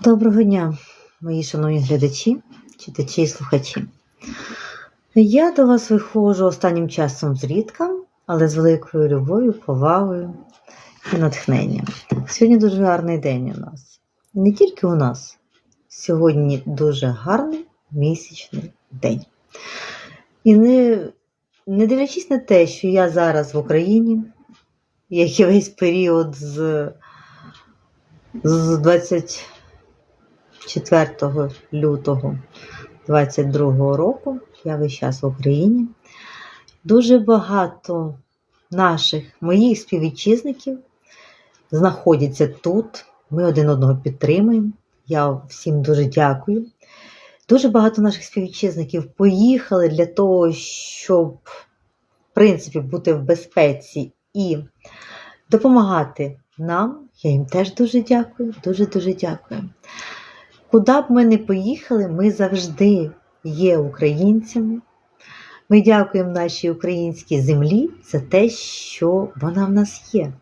Доброго дня, мої шановні глядачі, читачі і слухачі. Я до вас виходжу останнім часом зрідка, але з великою любов'ю, повагою і натхненням. Сьогодні дуже гарний день у нас. І не тільки у нас. Сьогодні дуже гарний місячний день. І не, не дивлячись на те, що я зараз в Україні, як і весь період з, з 20. 4 лютого 22 року, я весь час в Україні. Дуже багато наших моїх співвітчизників знаходяться тут. Ми один одного підтримуємо. Я всім дуже дякую. Дуже багато наших співвітчизників поїхали для того, щоб, в принципі, бути в безпеці і допомагати нам. Я їм теж дуже дякую, дуже-дуже дякую. Куди б ми не поїхали, ми завжди є українцями. Ми дякуємо нашій українській землі за те, що вона в нас є.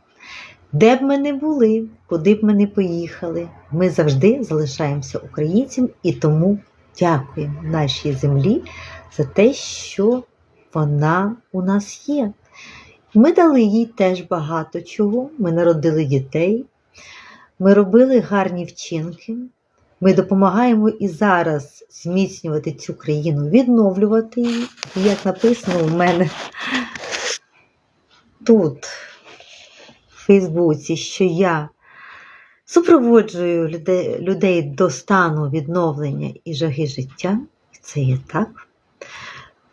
Де б ми не були, куди б ми не поїхали, ми завжди залишаємося українцями і тому дякуємо нашій землі за те, що вона у нас є. Ми дали їй теж багато чого. Ми народили дітей, ми робили гарні вчинки. Ми допомагаємо і зараз зміцнювати цю країну, відновлювати її. Як написано у мене тут, в Фейсбуці, що я супроводжую людей, до стану відновлення і жаги життя, і це є так,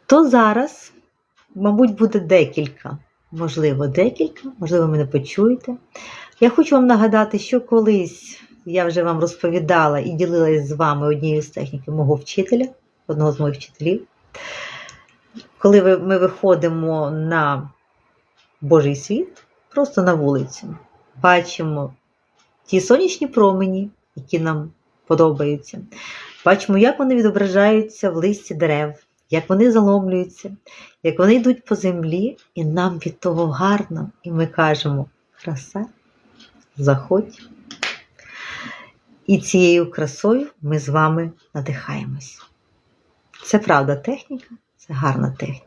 то зараз, мабуть, буде декілька, можливо, декілька, можливо, мене почуєте. Я хочу вам нагадати, що колись я вже вам розповідала і ділилась з вами однією з техніки мого вчителя, одного з моїх вчителів. Коли ми виходимо на Божий світ, просто на вулицю, бачимо ті сонячні промені, які нам подобаються. Бачимо, як вони відображаються в листі дерев, як вони заломлюються, як вони йдуть по землі, і нам від того гарно. І ми кажемо: краса, заходь. І цією красою ми з вами надихаємось. Це правда техніка, це гарна техніка.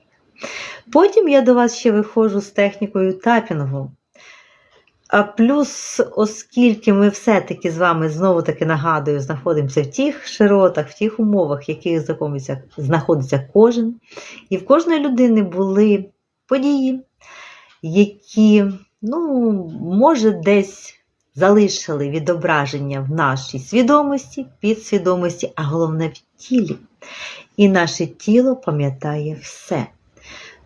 Потім я до вас ще виходжу з технікою тапінгу. А плюс, оскільки ми все-таки з вами знову-таки нагадую, знаходимося в тих широтах, в тих умовах, в яких знаходиться кожен, і в кожної людини були події, які, ну, може, десь залишили відображення в нашій свідомості, підсвідомості, а головне в тілі. І наше тіло пам'ятає все.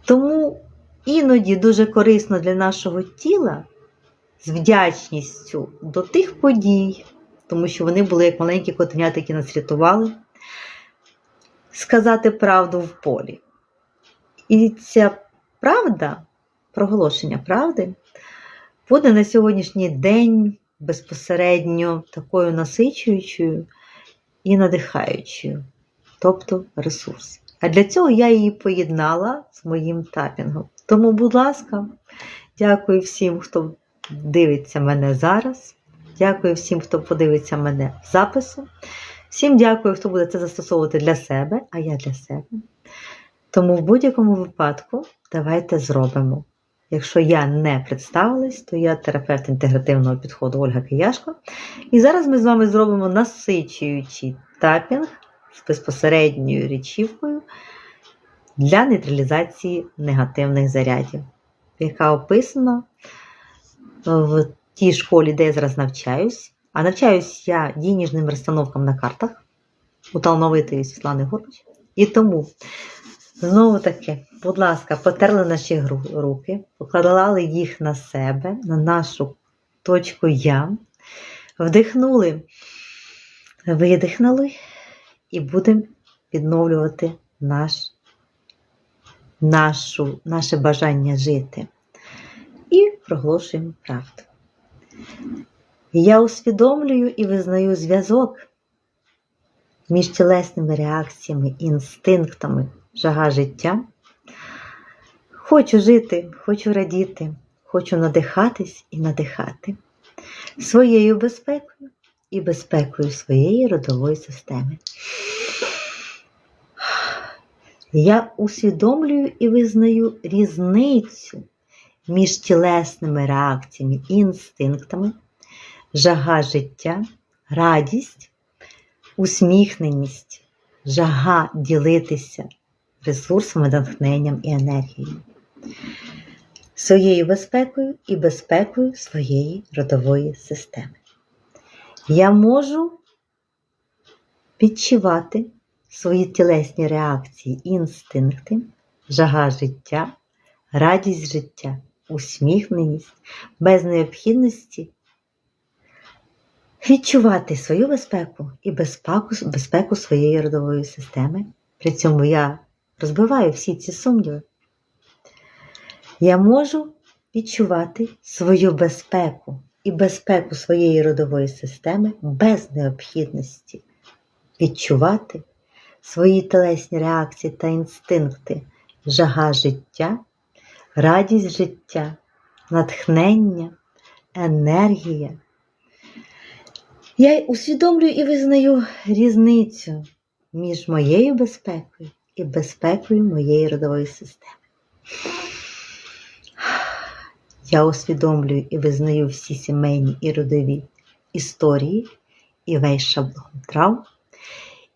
Тому іноді дуже корисно для нашого тіла з вдячністю до тих подій, тому що вони були як маленькі котенята, які нас рятували, сказати правду в полі. І ця правда, проголошення правди, буде на сьогоднішній день безпосередньо такою насичуючою і надихаючою, тобто ресурс. А для цього я її поєднала з моїм тапінгом. Тому, будь ласка, дякую всім, хто дивиться мене зараз. Дякую всім, хто подивиться мене в запису. Всім дякую, хто буде це застосовувати для себе, а я для себе. Тому в будь-якому випадку давайте зробимо. Якщо я не представилась, то я терапевт інтегративного підходу Ольга Кияшко. І зараз ми з вами зробимо насичуючий тапінг з безпосередньою річівкою для нейтралізації негативних зарядів, яка описана в тій школі, де я зараз навчаюсь. А навчаюсь я дійніжним розстановкам на картах у талановитої Світлани Горбач. І тому Знову таки, будь ласка, потерли наші руки, покладали їх на себе, на нашу точку Я, вдихнули, видихнули і будемо відновлювати наш, нашу, наше бажання жити. І проголошуємо правду. Я усвідомлюю і визнаю зв'язок між тілесними реакціями, інстинктами жага життя. Хочу жити, хочу радіти, хочу надихатись і надихати своєю безпекою, і безпекою своєї родової системи. Я усвідомлюю і визнаю різницю між тілесними реакціями і інстинктами, жага життя, радість, усміхненість, жага ділитися ресурсами, натхненням і енергією, своєю безпекою і безпекою своєї родової системи. Я можу відчувати свої тілесні реакції інстинкти, жага життя, радість життя, усміхненість, без необхідності відчувати свою безпеку і безпеку, безпеку своєї родової системи. При цьому я розбиваю всі ці сумніви. Я можу відчувати свою безпеку і безпеку своєї родової системи без необхідності відчувати свої телесні реакції та інстинкти, жага життя, радість життя, натхнення, енергія. Я усвідомлюю і визнаю різницю між моєю безпекою і безпекою моєї родової системи. Я усвідомлюю і визнаю всі сімейні і родові історії і весь шаблон травм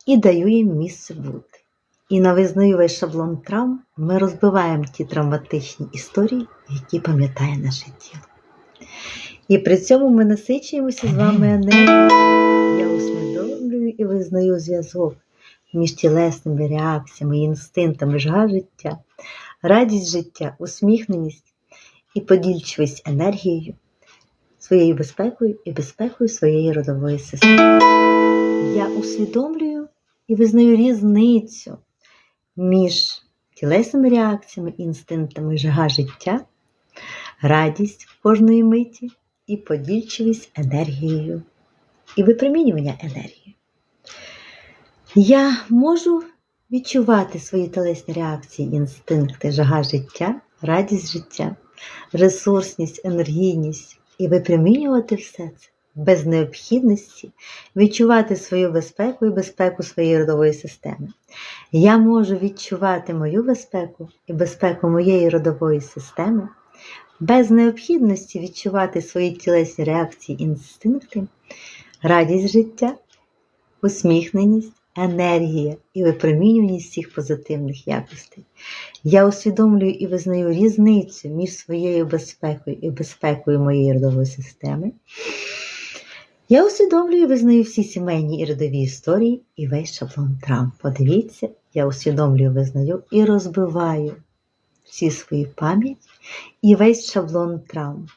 і даю їм місце бути. І на визнаю весь шаблон травм ми розбиваємо ті травматичні історії, які пам'ятає наше тіло. І при цьому ми насичуємося з вами енергією. Я усвідомлюю і визнаю зв'язок між тілесними реакціями, інстинктами жага життя, радість життя, усміхненість і подільчивість енергією, своєю безпекою і безпекою своєї родової системи. Я усвідомлюю і визнаю різницю між тілесними реакціями, інстинктами жага життя, радість кожної миті і подільчивість енергією і випромінювання енергії. Я можу відчувати свої телесні реакції, інстинкти, жага життя, радість життя, ресурсність, енергійність і випромінювати все це без необхідності відчувати свою безпеку і безпеку своєї родової системи. Я можу відчувати мою безпеку і безпеку моєї родової системи без необхідності відчувати свої тілесні реакції, інстинкти, радість життя, усміхненість, енергія і випромінюваність всіх позитивних якостей. Я усвідомлюю і визнаю різницю між своєю безпекою і безпекою моєї родової системи. Я усвідомлюю і визнаю всі сімейні і родові історії і весь шаблон травм. Подивіться, я усвідомлюю, визнаю і розбиваю всі свої пам'ять і весь шаблон травм.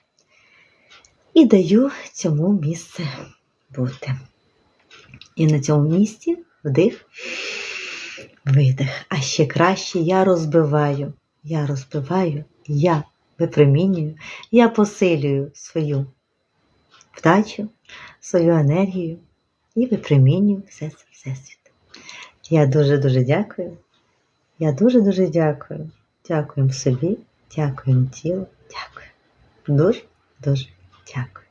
І даю цьому місце бути. І на цьому місці вдих, видих. А ще краще я розбиваю, я розбиваю, я випромінюю, я посилюю свою вдачу, свою енергію і випромінюю все це всесвіт. Я дуже-дуже дякую. Я дуже-дуже дякую. Дякуємо собі, дякуємо тілу, дякую. Дуже-дуже дякую.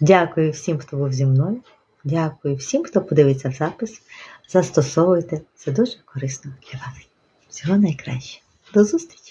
Дякую всім, хто був зі мною. Дякую всім, хто подивиться запис. Застосовуйте. Це дуже корисно для вас. Всього найкраще. До зустрічі!